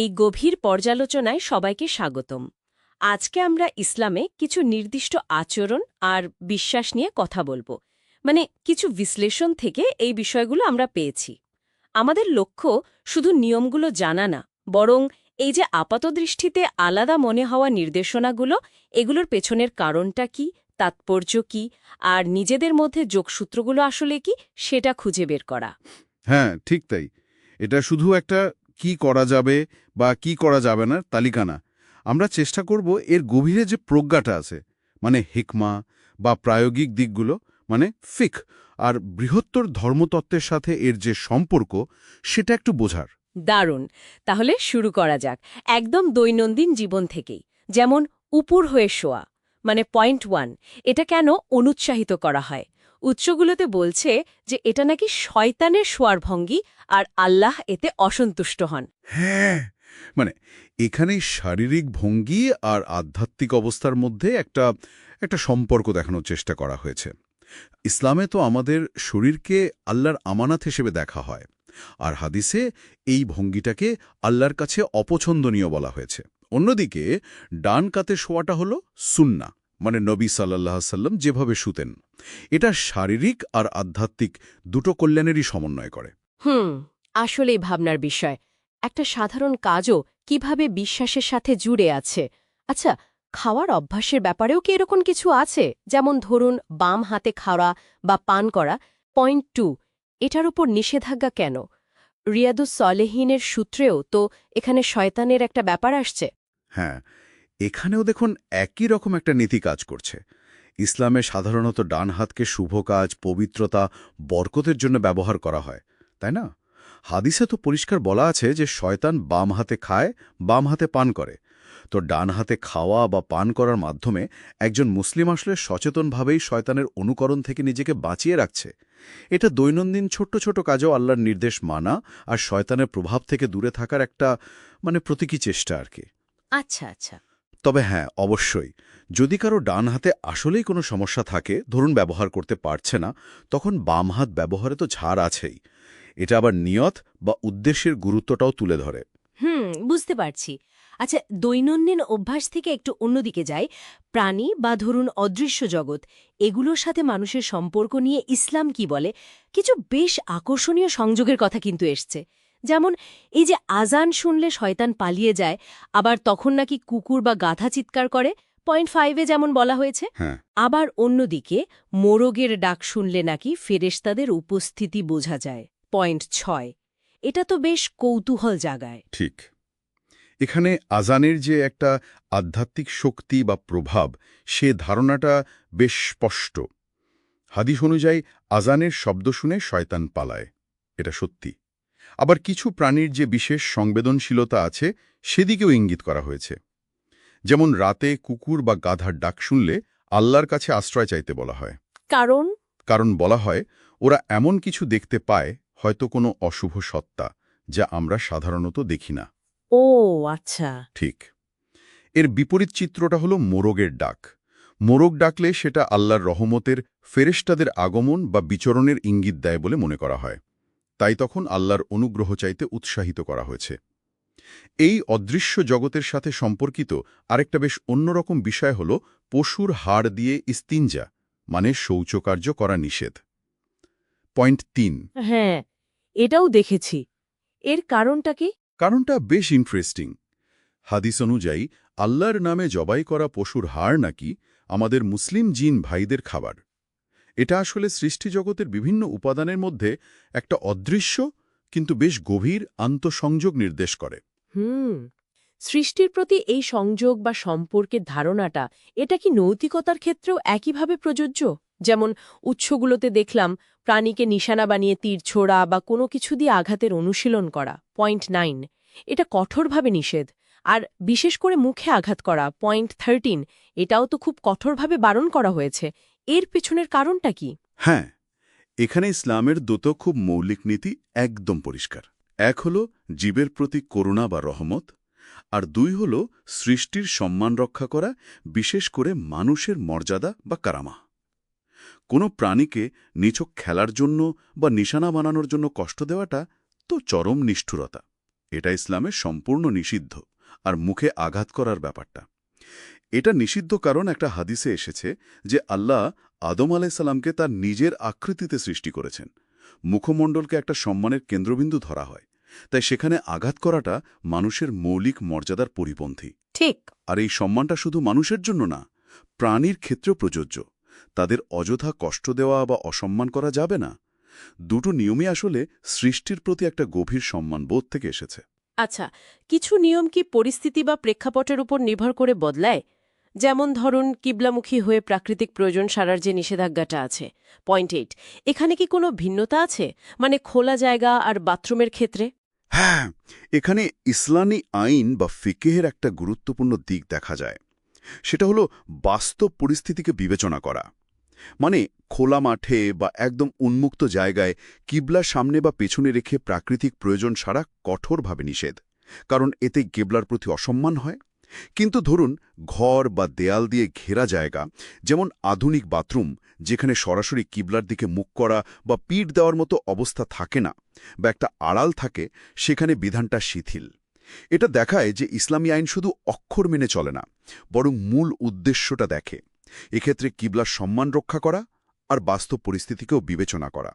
এই গভীর পর্যালোচনায় সবাইকে স্বাগতম। আজকে আমরা ইসলামে কিছু নির্দিষ্ট আচরণ আর বিশ্বাস নিয়ে কথা বলব। মানে কিছু বিশ্লেষণ থেকে এই বিষয়গুলো আমরা পেয়েছি। আমাদের লক্ষ্য শুধু নিয়মগুলো জানা না, বরং এই যে আপাতদৃষ্টিতে আলাদা মনে হওয়া নির্দেশনাগুলো, এগুলোর পেছনের কারণটা কি, তাৎপর্য কি, আর নিজেদের মধ্যে যোগসূত্রগুলো আসলে কি, সেটা খুঁজে বের করা। হ্যাঁ ঠিক তাই। এটা শুধু একটা কি করা যাবে বা কি করা যাবে না, তালিকা না। আমরা চেষ্টা করব এর গভীরে যে প্রজ্ঞাটা আছে মানে হিকমা বা প্রায়োগিক দিকগুলো মানে ফিক আর বৃহত্তর ধর্মতত্ত্বের সাথে এর যে সম্পর্ক, সেটা একটু বোঝার। দারুণ। তাহলে শুরু করা যাক একদম দৈনন্দিন জীবন থেকেই। যেমন, উপর হয়ে শোয়া মানে পয়েন্ট ওয়ান এটা কেন অনুৎসাহিত করা হয়? উৎসগুলোতে বলছে যে এটা নাকি শয়তানের শোয়ার ভঙ্গি আর আল্লাহ এতে অসন্তুষ্ট হন। হ্যাঁ মানে এখানেই শারীরিক ভঙ্গি আর আধ্যাত্মিক অবস্থার মধ্যে একটা একটা সম্পর্ক দেখানোর চেষ্টা করা হয়েছে। ইসলামে তো আমাদের শরীরকে আল্লাহর আমানাত হিসেবে দেখা হয় আর হাদিসে এই ভঙ্গিটাকে আল্লাহর কাছে অপছন্দনীয় বলা হয়েছে। অন্যদিকে ডান কাতে শোয়াটা হলো সুন্না মানে নবী সাল্লাহ সাল্লাম যেভাবে শুতেন এটা শারীরিক আর আধ্যাত্মিক দুটো কল্যাণেরই সমন্বয় করে। হুম আসলেই ভাবনার বিষয়। একটা সাধারণ কাজও কীভাবে বিশ্বাসের সাথে জুড়ে আছে? আচ্ছা খাওয়ার অভ্যাসের ব্যাপারেও কি এরকম কিছু আছে? যেমন ধরুন বাম হাতে খাওয়া বা পান করা। পয়েন্ট টু এটার উপর নিষেধাজ্ঞা কেন? রিয়াদুস সলেহিনের সূত্রেও তো এখানে শয়তানের একটা ব্যাপার আসছে। হ্যাঁ এখানেও দেখুন একই রকম একটা নীতি কাজ করছে। ইসলামে সাধারণত ডান হাতকে শুভ কাজ, পবিত্রতা, বরকতের জন্য ব্যবহার করা হয়, তাই না? হাদিসে তো পরিষ্কার বলা আছে যে শয়তান বাম হাতে খায়, বাম হাতে পান করে। তো ডান হাতে খাওয়া বা পান করার মাধ্যমে একজন মুসলিম আসলে সচেতনভাবেই শয়তানের অনুকরণ থেকে নিজেকে বাঁচিয়ে রাখছে। এটা দৈনন্দিন ছোট্ট ছোট কাজও আল্লাহর নির্দেশ মানা আর শয়তানের প্রভাব থেকে দূরে থাকার একটা মানে প্রতীকী চেষ্টা আর কি। আচ্ছা আচ্ছা। তবে হ্যাঁ অবশ্যই। যদি কারও ডান হাতে আসলেই কোনো সমস্যা থাকে, ধরুন ব্যবহার করতে পারছে না, তখন বাম হাত ব্যবহারে তো ছাড় আছেই। এটা আবার নিয়ত বা উদ্দেশ্যের গুরুত্বটাও তুলে ধরে। হুম, বুঝতে পারছি। আচ্ছা দৈনন্দিন অভ্যাস থেকে একটু অন্যদিকে যাই। প্রাণী বা ধরুন অদৃশ্য জগৎ, এগুলোর সাথে মানুষের সম্পর্ক নিয়ে ইসলাম কি বলে? কিছু বেশ আকর্ষণীয় সংযোগের কথা কিন্তু এসছে। যেমন এই যে আজান শুনলে শয়তান পালিয়ে যায় আবার তখন নাকি কুকুর বা গাধা চিৎকার করে পয়েন্ট ফাইভে যেমন বলা হয়েছে হ্যাঁ। আবার অন্যদিকে মোরগের ডাক শুনলে নাকি ফেরেশতাদের উপস্থিতি বোঝা যায় পয়েন্ট ছয়। এটা তো বেশ কৌতূহল জাগায়। ঠিক। এখানে আজানের যে একটা আধ্যাত্মিক শক্তি বা প্রভাব সে ধারণাটা বেশ স্পষ্ট। হাদিস অনুযায়ী আজানের শব্দ শুনে শয়তান পালায়। এটা সত্যি। আবার কিছু প্রাণীর যে বিশেষ সংবেদনশীলতা আছে সেদিকেও ইঙ্গিত করা হয়েছে। যেমন রাতে কুকুর বা গাধার ডাক শুনলে আল্লাহর কাছে আশ্রয় চাইতে বলা হয়। কারণ? কারণ বলা হয় ওরা এমন কিছু দেখতে পায় হয়তো কোনো অশুভ সত্তা যা আমরা সাধারণত দেখি না। ও আচ্ছা। ঠিক। এর বিপরীত চিত্রটা হলো মোরগের ডাক। মোরগ ডাকলে সেটা আল্লাহর রহমতের ফেরেশতাদের আগমন বা বিচরণের ইঙ্গিত দেয় বলে মনে করা হয়। তাই তখন আল্লাহর অনুগ্রহ চাইতে উৎসাহিত করা হয়েছে। এই অদৃশ্য জগতের সাথে সম্পর্কিত আরেকটা বেশ অন্যরকম বিষয় হল পশুর হাড় দিয়ে ইস্তিনজা মানে শৌচকার্য করা নিষেধ। পয়েন্ট তিন। হ্যাঁ এটাও দেখেছি। এর কারণটা কি? কারণটা বেশ ইন্টারেস্টিং। হাদিস অনুযায়ী আল্লাহর নামে জবাই করা পশুর হাড় নাকি আমাদের মুসলিম জিন ভাইদের খাবার। এটা আসলে সৃষ্টিজগতের বিভিন্ন উপাদানের মধ্যে একটা অদৃশ্য, কিন্তু বেশ গভীর আন্তঃসংযোগ নির্দেশ করে। হুম, সৃষ্টির প্রতি এই সংযোগ বা সম্পর্কের ধারণাটা, এটা কি নৈতিকতার ক্ষেত্রেও একইভাবে প্রযোজ্য? যেমন উৎসগুলোতে দেখলাম, প্রাণীকে নিশানা বানিয়ে তীর ছোড়া বা কোনো কিছু দিয়ে আঘাতের অনুশীলন করা পয়েন্ট নাইন এটা কঠোরভাবে নিষেধ। আর বিশেষ করে মুখে আঘাত করা পয়েন্ট থার্টিন এটাও তো খুব কঠোরভাবে বারণ করা হয়েছে। এর পেছনের কারণটা কি? হ্যাঁ এখানে ইসলামের দুটো খুব মৌলিক নীতি একদম পরিষ্কার। এক হল জীবের প্রতি করুণা বা রহমত, আর দুই হল সৃষ্টির সম্মান রক্ষা করা, বিশেষ করে মানুষের মর্যাদা বা কারামা। কোনো প্রাণীকে নিছক খেলার জন্য বা নিশানা বানানোর জন্য কষ্ট দেওয়াটা তো চরম নিষ্ঠুরতা। এটা ইসলামের সম্পূর্ণ নিষিদ্ধ, আর মুখে আঘাত করার ব্যাপারটা। এটা নিষিদ্ধ কারণ একটা হাদিসে এসেছে যে আল্লাহ আদম আলাইসাল্লামকে তার নিজের আকৃতিতে সৃষ্টি করেছেন। মুখমণ্ডলকে একটা সম্মানের কেন্দ্রবিন্দু ধরা হয়। তাই সেখানে আঘাত করাটা মানুষের মৌলিক মর্যাদার পরিপন্থী। ঠিক। আর এই সম্মানটা শুধু মানুষের জন্য না প্রাণীর ক্ষেত্রেও প্রযোজ্য। তাদের অযথা কষ্ট দেওয়া বা অসম্মান করা যাবে না। দুটো নিয়মই আসলে সৃষ্টির প্রতি একটা গভীর সম্মান বোধ থেকে এসেছে। আচ্ছা কিছু নিয়ম কি পরিস্থিতি বা প্রেক্ষাপটের উপর নির্ভর করে বদলায়? যেমন ধরুন, কিবলামুখী হয়ে প্রাকৃতিক প্রয়োজন সারার যে নিষেধাজ্ঞাটা আছে। পয়েন্ট এইট এখানে কি কোনো ভিন্নতা আছে? মানে খোলা জায়গা আর বাথরুমের ক্ষেত্রে? হ্যাঁ এখানে ইসলামী আইন বা ফিকেহের একটা গুরুত্বপূর্ণ দিক দেখা যায়। সেটা হলো বাস্তব পরিস্থিতিকে বিবেচনা করা। মানে খোলা মাঠে বা একদম উন্মুক্ত জায়গায় কিবলার সামনে বা পেছনে রেখে প্রাকৃতিক প্রয়োজন সারা কঠোরভাবে নিষেধ। কারণ এতে কেবলার প্রতি অসম্মান হয়। কিন্তু ধরুন, ঘর বা দেয়াল দিয়ে ঘেরা জায়গা, যেমন আধুনিক বাথরুম, যেখানে সরাসরি কিবলার দিকে মুখ করা বা পিঠ দেওয়ার মতো অবস্থা থাকে না বা একটা আড়াল থাকে, সেখানে বিধানটা শিথিল। এটা দেখায় যে ইসলামী আইন শুধু অক্ষর মেনে চলে না, বরং মূল উদ্দেশ্যটা দেখে। এক্ষেত্রে কিবলার সম্মান রক্ষা করা আর বাস্তব পরিস্থিতিকেও বিবেচনা করা।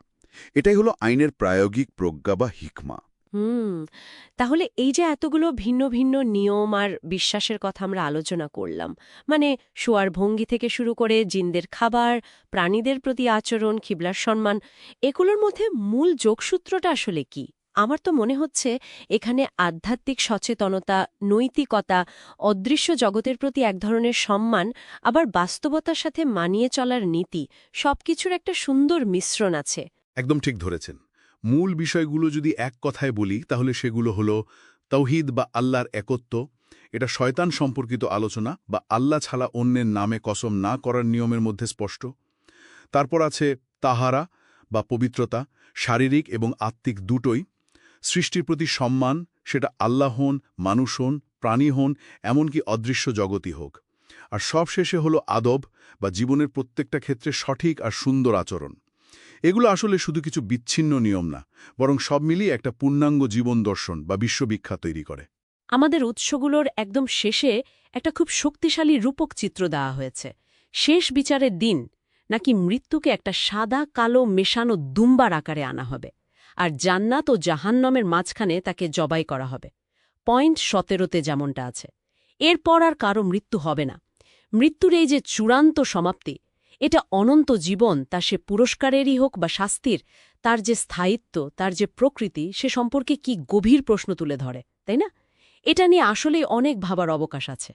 এটাই হলো আইনের প্রায়োগিক প্রজ্ঞা বা হিকমা। হুম, তাহলে এই যে এতগুলো ভিন্ন ভিন্ন নিয়ম আর বিশ্বাসের কথা আমরা আলোচনা করলাম মানে শোয়ার ভঙ্গি থেকে শুরু করে জিনদের খাবার, প্রাণীদের প্রতি আচরণ, খিবলার সম্মান, এগুলোর মধ্যে মূল যোগসূত্রটা আসলে কি? আমার তো মনে হচ্ছে এখানে আধ্যাত্মিক সচেতনতা, নৈতিকতা, অদৃশ্য জগতের প্রতি এক ধরনের সম্মান, আবার বাস্তবতার সাথে মানিয়ে চলার নীতি, সবকিছুর একটা সুন্দর মিশ্রণ আছে। একদম ঠিক ধরেছেন। মূল বিষয়গুলো যদি এক কথায় বলি, তাহলে সেগুলো হলো তৌহিদ বা আল্লাহর একত্ব, এটা শয়তান সম্পর্কিত আলোচনা বা আল্লাহ ছাড়া অন্যের নামে কসম না করার নিয়মের মধ্যে স্পষ্ট। তারপর আছে তাহারা বা পবিত্রতা, শারীরিক এবং আত্মিক দুটোই। সৃষ্টির প্রতি সম্মান, সেটা আল্লাহ হন, মানুষ হন, প্রাণী হন, এমনকি অদৃশ্য জগতই হোক। আর সবশেষে হলো আদব বা জীবনের প্রত্যেকটা ক্ষেত্রে সঠিক আর সুন্দর আচরণ। এগুলো আসলে শুধু কিছু বিচ্ছিন্ন নিয়ম না, বরং সব মিলিয়ে একটা পূর্ণাঙ্গ জীবন দর্শন বা বিশ্ববিখ্যাত তৈরি করে। আমাদের উৎসগুলোর একদম শেষে একটা খুব শক্তিশালী রূপক চিত্র দেওয়া হয়েছে। শেষ বিচারের দিন নাকি মৃত্যুকে একটা সাদা, কালো, মেশানো দুম্বার আকারে আনা হবে আর জান্নাত ও জাহান্নমের মাঝখানে তাকে জবাই করা হবে। পয়েন্ট সতেরোতে যেমনটা আছে, এরপর আর কারও মৃত্যু হবে না। মৃত্যুর এই যে চূড়ান্ত সমাপ্তি এটা অনন্ত জীবন, তা সে পুরস্কারেরই হোক বা শাস্তির, তার যে স্থায়িত্ব, তার যে প্রকৃতি, সে সম্পর্কে কি গভীর প্রশ্ন তুলে ধরে, তাই না? এটা নিয়ে আসলেই অনেক ভাবার অবকাশ আছে।